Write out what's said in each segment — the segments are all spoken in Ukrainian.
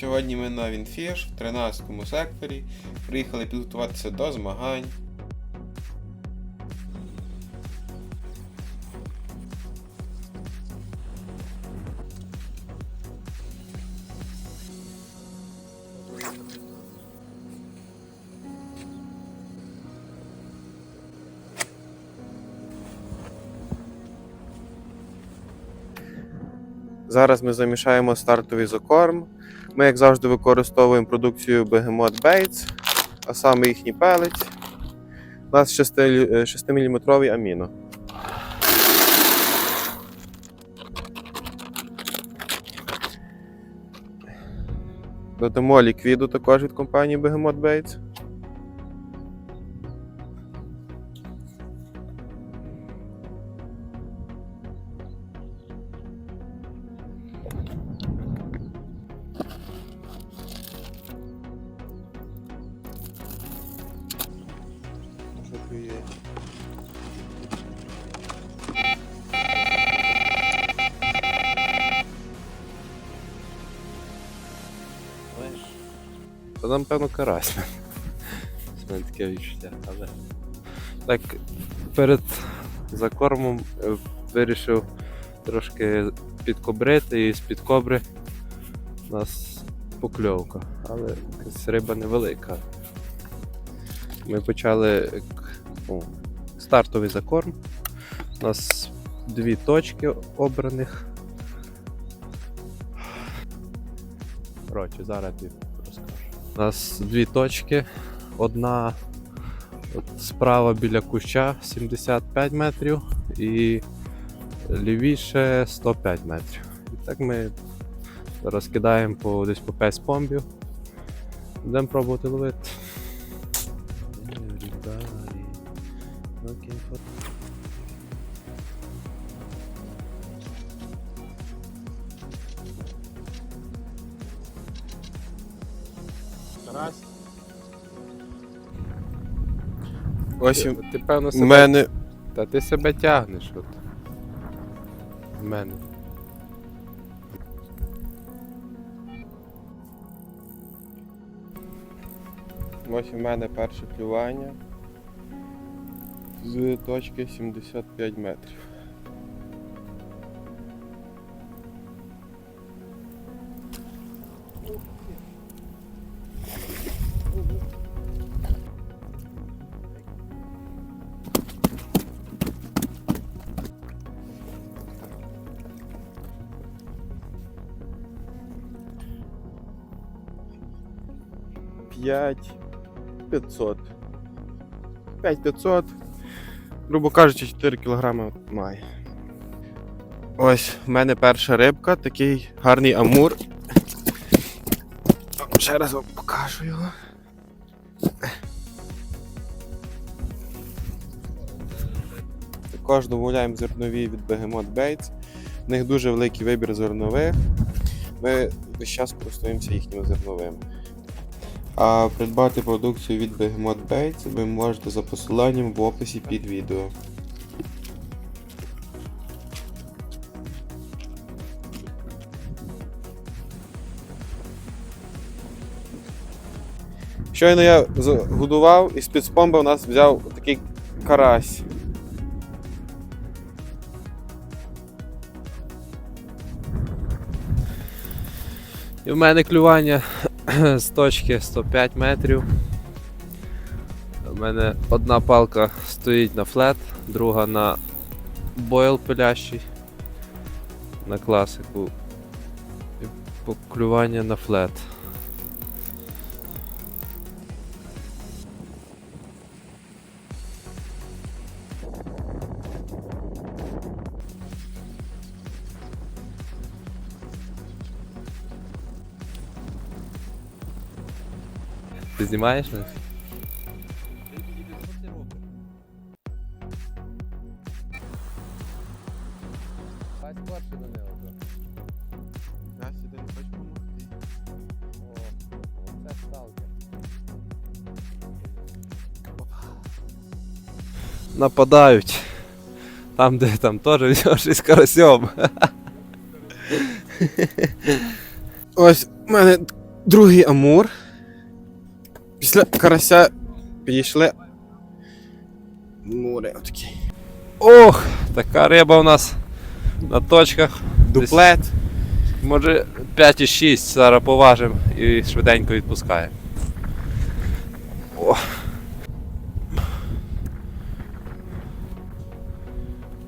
Сьогодні ми на Вінфіш в 13 секторі. Приїхали підготуватися до змагань. Зараз ми замішаємо стартовий закорм. Ми, як завжди, використовуємо продукцію Behemoth Bates, а саме їхній пелець. У нас 6-мм аміно. Додамо ліквіду також від компанії Behemoth Baits. Та нам, певно, карась. Це мене таке відчуття, але. Так, перед закормом е, вирішив трошки підкобрити і з-під кобри у нас покльовка, але якась риба невелика. Ми почали ну, стартовий закорм. У нас дві точки обраних. Коротше, зараз. У нас дві точки. Одна от справа біля куща 75 метрів і лівіше 105 метрів. І так ми розкидаємо по, десь по 5 спомбів. Будемо пробувати ловити. Everybody Ось Ти, певно себе. мене Та ти себе тягнеш от. Мене. Ось у мене перше клювання з точки 75 метрів. П'ять 500. 5500. Грубо кажучи, 4 кг має. Ось в мене перша рибка, такий гарний амур. Ще раз вам покажу його. Також домовляємо зернові від Behemoth Baits. В них дуже великий вибір зернових. Ми весь час користуємося їхніми зерновими. А придбати продукцію від Behemoth Baits ви можете за посиланням в описі під відео. Щойно я загодував і з-під у нас взяв такий карась. І в мене клювання з точки 105 метрів. У мене одна палка стоїть на флет, друга на бойл пилящий, на класику. І поклювання на флет. Знімаєш нас? Нападають. Там, де там теж взяв щось карасьом. Ось у мене Другий амур. Після карася підійшли. Мури отакі. Ох, така риба у нас на точках. Дуплет. Може 5,6 зараз поважимо і швиденько відпускаємо. О,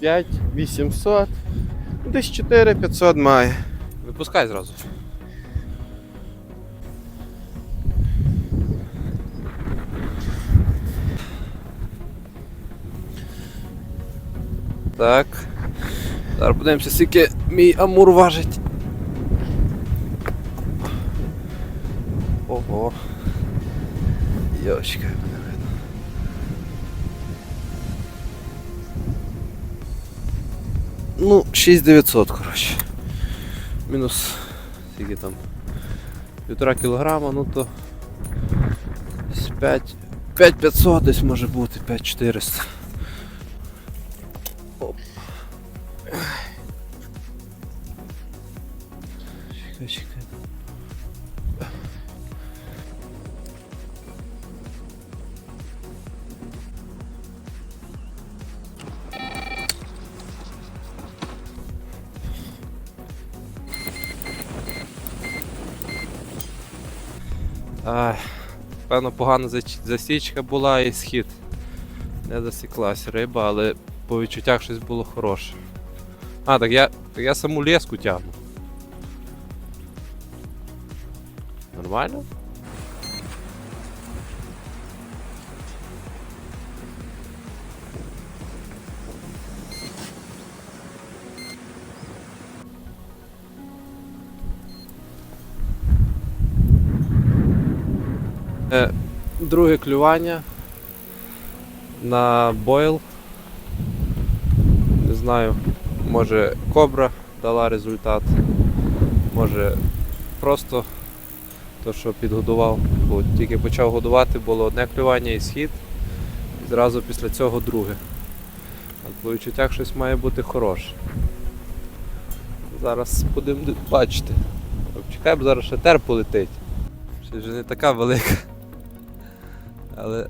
5 800. Ну, Десь 4 500 має. випускай зразу. Так. Зараз подивимося, скільки мій амур важить. Ого. Йочка, мене видно. Ну, 6900, коротше. Мінус скільки там. Півтора кілограма, ну то. десь 5. 5500 десь може бути, 5400. Оп. Чекай, чекай. Ай, певно, погана засічка була і схід. Не засіклась риба, але по відчуттях щось було хороше. А, так я, так я саму леску тягну. Нормально? Е, друге клювання на бойл. Знаю, може кобра дала результат, може просто то, що підгодував, бо тільки почав годувати, було одне клювання і схід, і зразу після цього друге. А по відчуттях щось має бути хороше. Зараз будемо бачити. Чекай, бо зараз ще тер полетить. Ще вже не така велика. Але.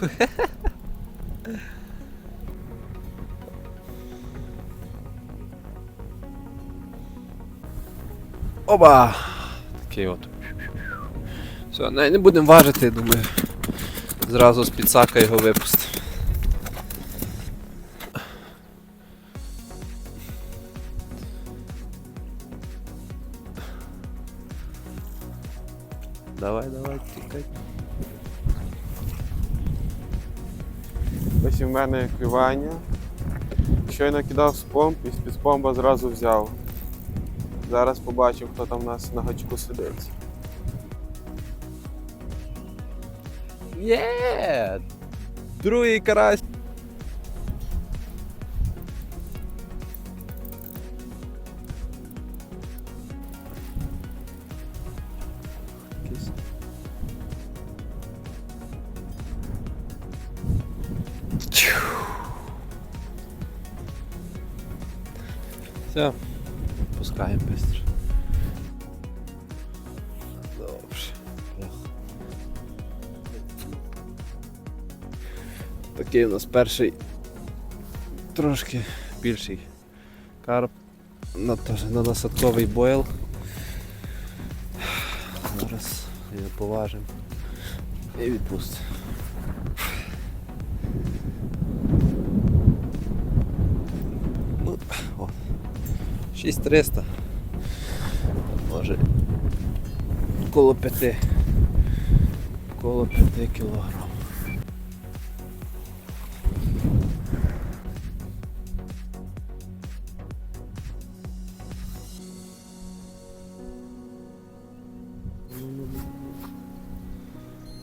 Оба! Такий от. Все, не, не будемо важити, думаю. Зразу з підсака його випустимо. Давай, давай, тікай. Ось і в мене клювання. Щойно кидав спомб і з-під зразу взяв. Зараз побачимо, хто там у нас на гачку сидить. Є! Другий карась. Ох. Такий у нас перший трошки більший карп на, на насадковий бойл. Зараз його поважимо і відпустимо. Ну, о, 6300. Може коло 5. Коло 5 кілограм.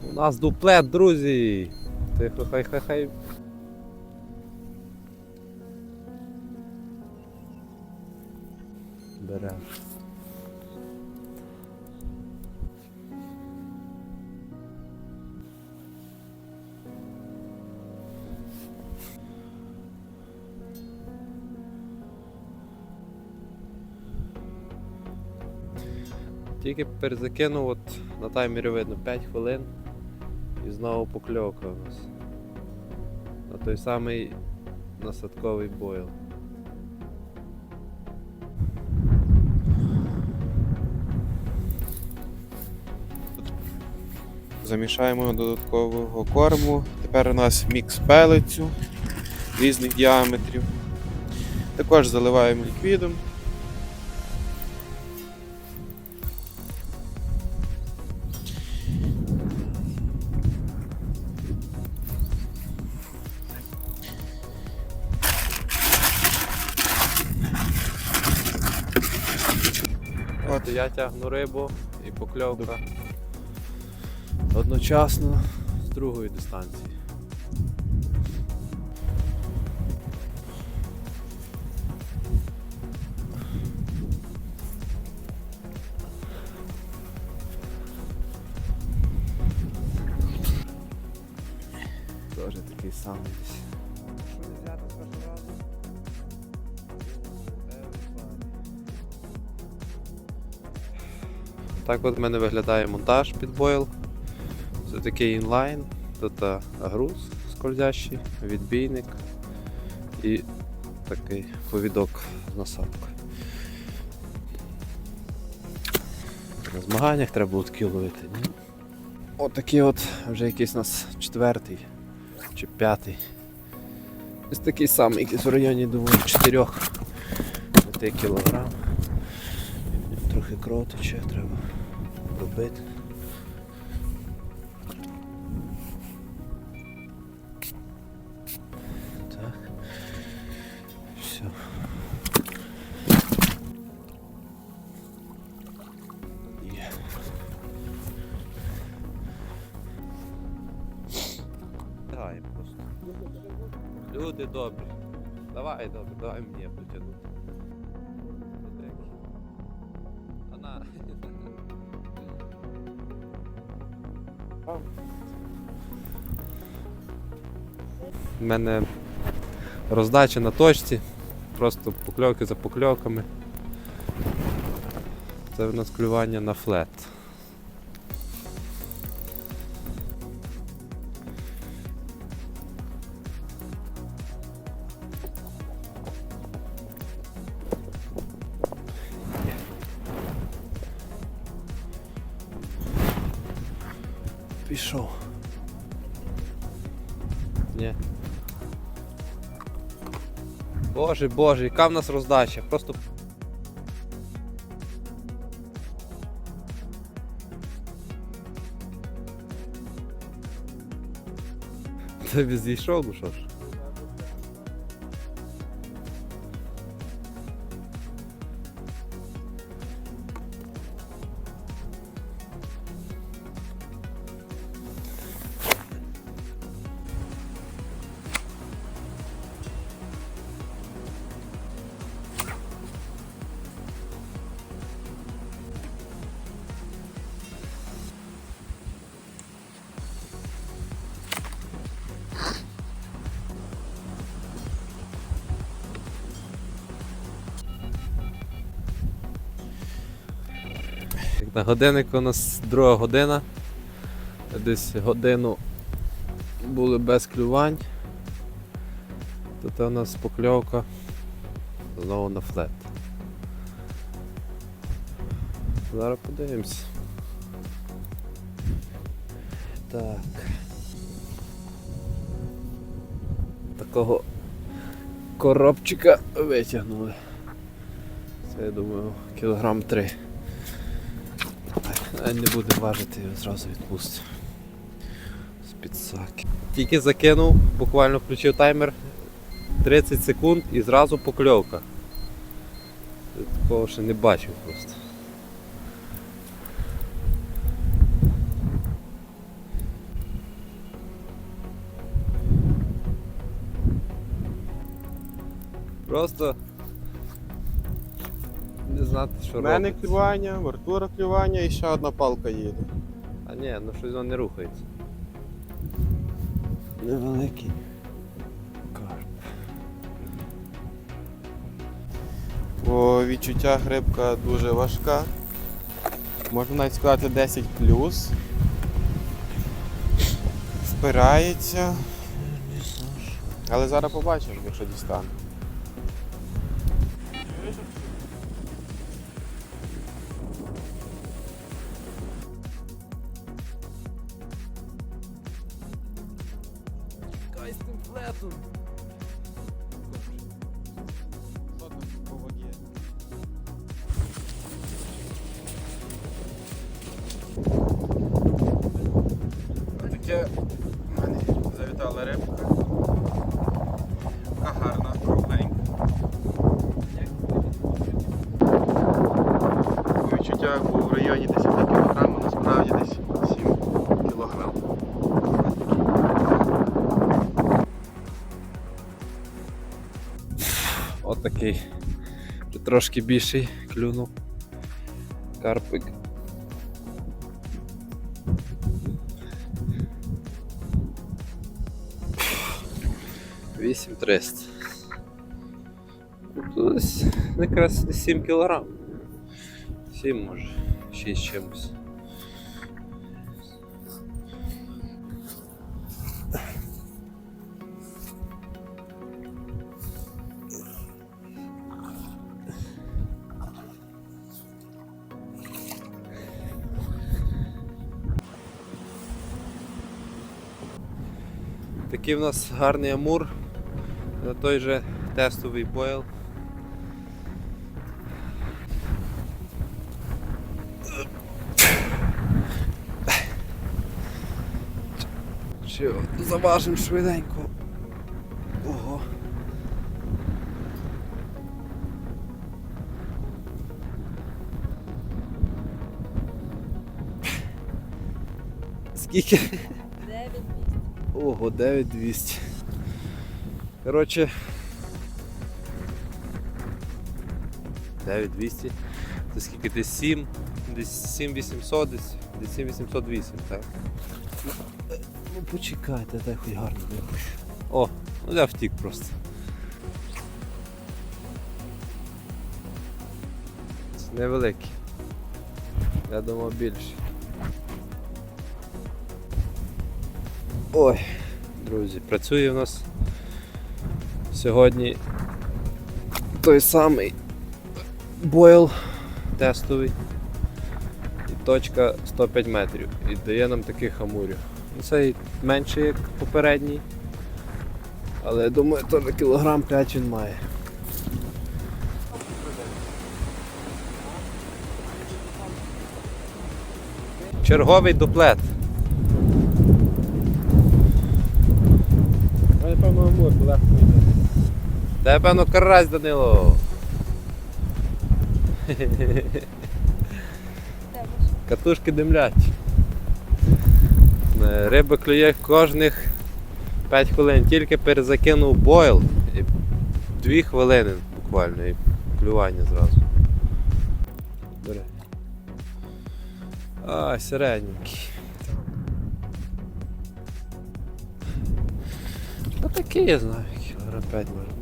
У нас дуплет, друзі. Тихо, хай Тільки перезакинув, от на таймері видно 5 хвилин і знову покльовка у нас. На той самий насадковий бойл. Замішаємо додаткового корму. Тепер у нас мікс пелецю різних діаметрів. Також заливаємо ліквідом. Я тягну рибу і покльовка одночасно з другої дистанції. Теж такий самий. Так от в мене виглядає монтаж під бойл. Це такий інлайн, тут груз скользящий, відбійник і такий повідок з насадкою. На змаганнях треба такі ловити. Ні? От от вже якийсь у нас четвертий чи п'ятий. Ось такий самий, якийсь в районі, думаю, 4 кілограм. Трохи кров треба робити. Так. Все. Є. Давай просто. Люди добрі. Давай, добре, давай мені я У мене роздача на точці. Просто покльовки за покльовками. Це в нас клювання на флет. Пішов. Ні. Боже, боже, яка в нас роздача. Просто. Тобі зійшов, ну що ж? На годиннику у нас друга година. Десь годину були без клювань. Тут у нас покльовка знову на флет. Зараз подивимось. Так. Такого коробчика витягнули. Це я думаю кілограм три. А не буде важити, зразу відпустив. З підсаки. Тільки закинув, буквально включив таймер 30 секунд і зразу покльовка. Такого ще не бачив просто. Просто не знати, що У мене робиться. клювання, в Артура клювання і ще одна палка їде. А ні, ну щось воно не рухається. Невеликий карп. По відчуттях рибка дуже важка. Можна навіть сказати 10 плюс. Впирається. Але зараз побачимо, якщо дістане. Таке в мене завітала рибка. Така гарна, кругленька. По відчуттях був в районі 10 кг, насправді десь 7 кг. От трошки більший клюнув. Карпик. Вісім триста. Тут десь якраз десь 7 кілограм. 7 може, 6 чимось. Такий в нас гарний амур той же тестовий бойл. Що, заважимо швиденько. Ого. Скільки? Ого, 9200. Коротше. 9200. Це скільки десь 7, десь 7800, десь, десь 7808, так? Ну почекайте, дай хоч гарно випущу. О, ну я втік просто. Це Невеликий. Я думав більше. Ой, друзі, працює у нас сьогодні той самий бойл тестовий і точка 105 метрів. І дає нам таких амурів. Ну, Цей менший, як попередній. Але я думаю, теж кілограм 5 він має. Черговий дуплет. Але певно амур легко йде. Та певно карась Данило. Катушки димлять. Е, Риба клює кожних 5 хвилин, тільки перезакинув бойл і 2 хвилини буквально і клювання зразу. А, середненький. Ну такий я знаю, кілограм 5 може.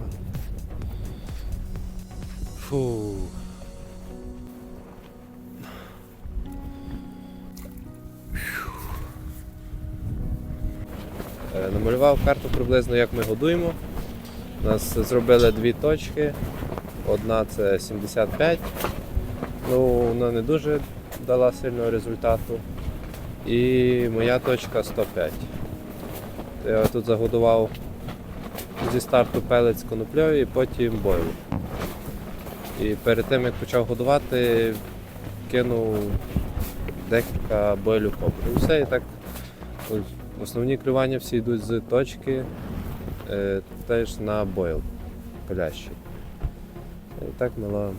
Фу. Е, Намалював карту приблизно як ми годуємо. У нас зробили дві точки. Одна це 75. Ну, вона не дуже дала сильного результату. І моя точка 105. Я тут загодував зі старту пелець коноплею і потім бойлу. І перед тим як почав годувати, кинув декілька бойлю. І все, і так основні клювання всі йдуть з точки е, теж на бойл пилящий. І так ловимо.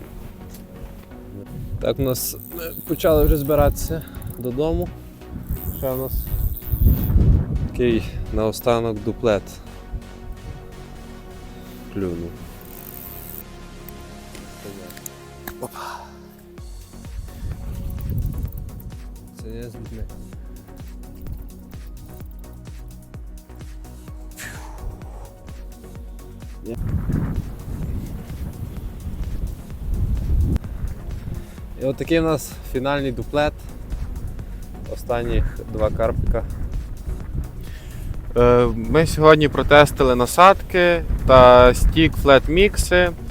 Так у нас ми почали вже збиратися додому. Ще у нас такий наостанок дуплет клюнув. Опа. Це не з. І от такий у нас фінальний дуплет. Останніх два карпика. Е, Ми сьогодні протестили насадки та стік флет-мікси. Ну,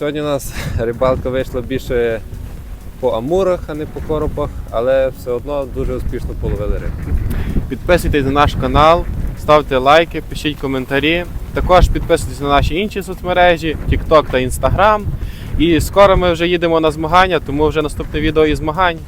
сьогодні у нас рибалка вийшла більше по амурах, а не по коропах, але все одно дуже успішно половили рибу. Підписуйтесь на наш канал, ставте лайки, пишіть коментарі. Також підписуйтесь на наші інші соцмережі, TikTok та Instagram. І скоро ми вже їдемо на змагання, тому вже наступне відео із змагань.